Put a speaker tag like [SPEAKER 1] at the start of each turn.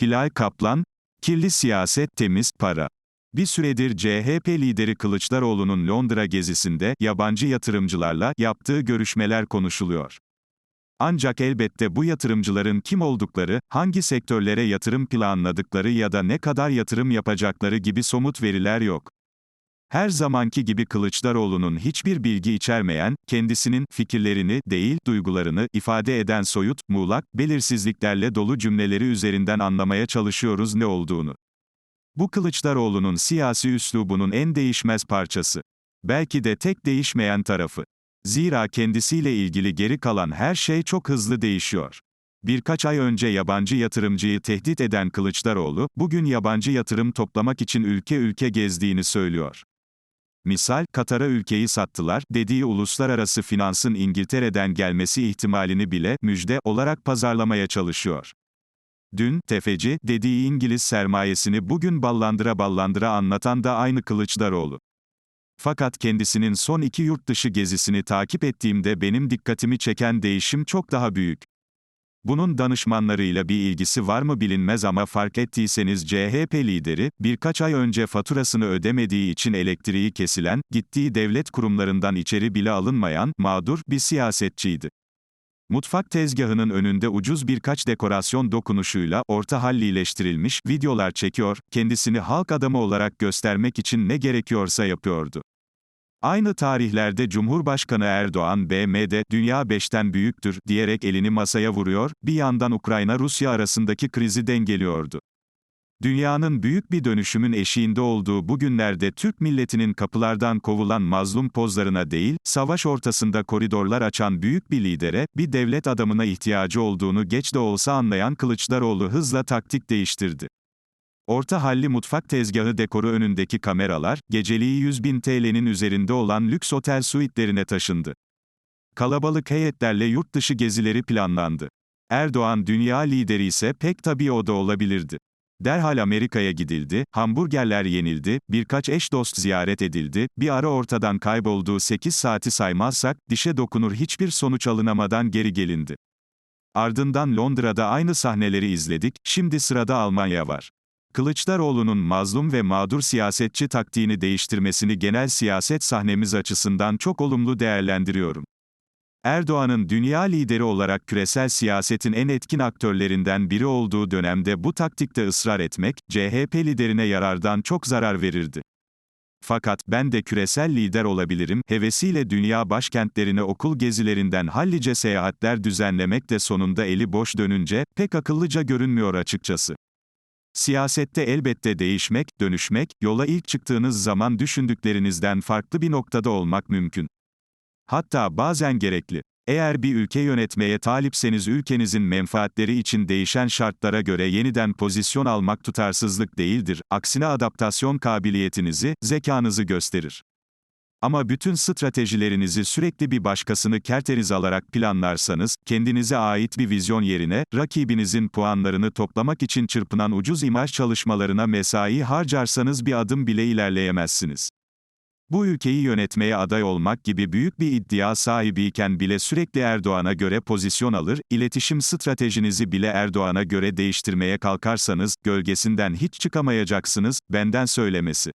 [SPEAKER 1] Hilal Kaplan, kirli siyaset, temiz para. Bir süredir CHP lideri Kılıçdaroğlu'nun Londra gezisinde yabancı yatırımcılarla yaptığı görüşmeler konuşuluyor. Ancak elbette bu yatırımcıların kim oldukları, hangi sektörlere yatırım planladıkları ya da ne kadar yatırım yapacakları gibi somut veriler yok. Her zamanki gibi Kılıçdaroğlu'nun hiçbir bilgi içermeyen, kendisinin fikirlerini değil, duygularını ifade eden soyut, muğlak, belirsizliklerle dolu cümleleri üzerinden anlamaya çalışıyoruz ne olduğunu. Bu Kılıçdaroğlu'nun siyasi üslubunun en değişmez parçası. Belki de tek değişmeyen tarafı. Zira kendisiyle ilgili geri kalan her şey çok hızlı değişiyor. Birkaç ay önce yabancı yatırımcıyı tehdit eden Kılıçdaroğlu, bugün yabancı yatırım toplamak için ülke ülke gezdiğini söylüyor. Misal, Katar'a ülkeyi sattılar, dediği uluslararası finansın İngiltere'den gelmesi ihtimalini bile, müjde, olarak pazarlamaya çalışıyor. Dün, tefeci, dediği İngiliz sermayesini bugün ballandıra ballandıra anlatan da aynı Kılıçdaroğlu. Fakat kendisinin son iki yurt dışı gezisini takip ettiğimde benim dikkatimi çeken değişim çok daha büyük. Bunun danışmanlarıyla bir ilgisi var mı bilinmez ama fark ettiyseniz CHP lideri, birkaç ay önce faturasını ödemediği için elektriği kesilen, gittiği devlet kurumlarından içeri bile alınmayan, mağdur bir siyasetçiydi. Mutfak tezgahının önünde ucuz birkaç dekorasyon dokunuşuyla orta hallileştirilmiş videolar çekiyor, kendisini halk adamı olarak göstermek için ne gerekiyorsa yapıyordu. Aynı tarihlerde Cumhurbaşkanı Erdoğan BM'de dünya 5'ten büyüktür diyerek elini masaya vuruyor, bir yandan Ukrayna-Rusya arasındaki krizi dengeliyordu. Dünyanın büyük bir dönüşümün eşiğinde olduğu bu günlerde Türk milletinin kapılardan kovulan mazlum pozlarına değil, savaş ortasında koridorlar açan büyük bir lidere, bir devlet adamına ihtiyacı olduğunu geç de olsa anlayan Kılıçdaroğlu hızla taktik değiştirdi. Orta halli mutfak tezgahı dekoru önündeki kameralar, geceliği 100 bin TL'nin üzerinde olan lüks otel suitlerine taşındı. Kalabalık heyetlerle yurt dışı gezileri planlandı. Erdoğan dünya lideri ise pek tabii o da olabilirdi. Derhal Amerika'ya gidildi, hamburgerler yenildi, birkaç eş dost ziyaret edildi, bir ara ortadan kaybolduğu 8 saati saymazsak, dişe dokunur hiçbir sonuç alınamadan geri gelindi. Ardından Londra'da aynı sahneleri izledik, şimdi sırada Almanya var. Kılıçdaroğlu'nun mazlum ve mağdur siyasetçi taktiğini değiştirmesini genel siyaset sahnemiz açısından çok olumlu değerlendiriyorum. Erdoğan'ın dünya lideri olarak küresel siyasetin en etkin aktörlerinden biri olduğu dönemde bu taktikte ısrar etmek, CHP liderine yarardan çok zarar verirdi. Fakat ben de küresel lider olabilirim, hevesiyle dünya başkentlerine okul gezilerinden hallice seyahatler düzenlemek de sonunda eli boş dönünce, pek akıllıca görünmüyor açıkçası. Siyasette elbette değişmek, dönüşmek, yola ilk çıktığınız zaman düşündüklerinizden farklı bir noktada olmak mümkün. Hatta bazen gerekli. Eğer bir ülke yönetmeye talipseniz ülkenizin menfaatleri için değişen şartlara göre yeniden pozisyon almak tutarsızlık değildir, aksine adaptasyon kabiliyetinizi, zekanızı gösterir. Ama bütün stratejilerinizi sürekli bir başkasını kerteriz alarak planlarsanız, kendinize ait bir vizyon yerine, rakibinizin puanlarını toplamak için çırpınan ucuz imaj çalışmalarına mesai harcarsanız bir adım bile ilerleyemezsiniz. Bu ülkeyi yönetmeye aday olmak gibi büyük bir iddia sahibiyken bile sürekli Erdoğan'a göre pozisyon alır, iletişim stratejinizi bile Erdoğan'a göre değiştirmeye kalkarsanız, gölgesinden hiç çıkamayacaksınız, benden söylemesi.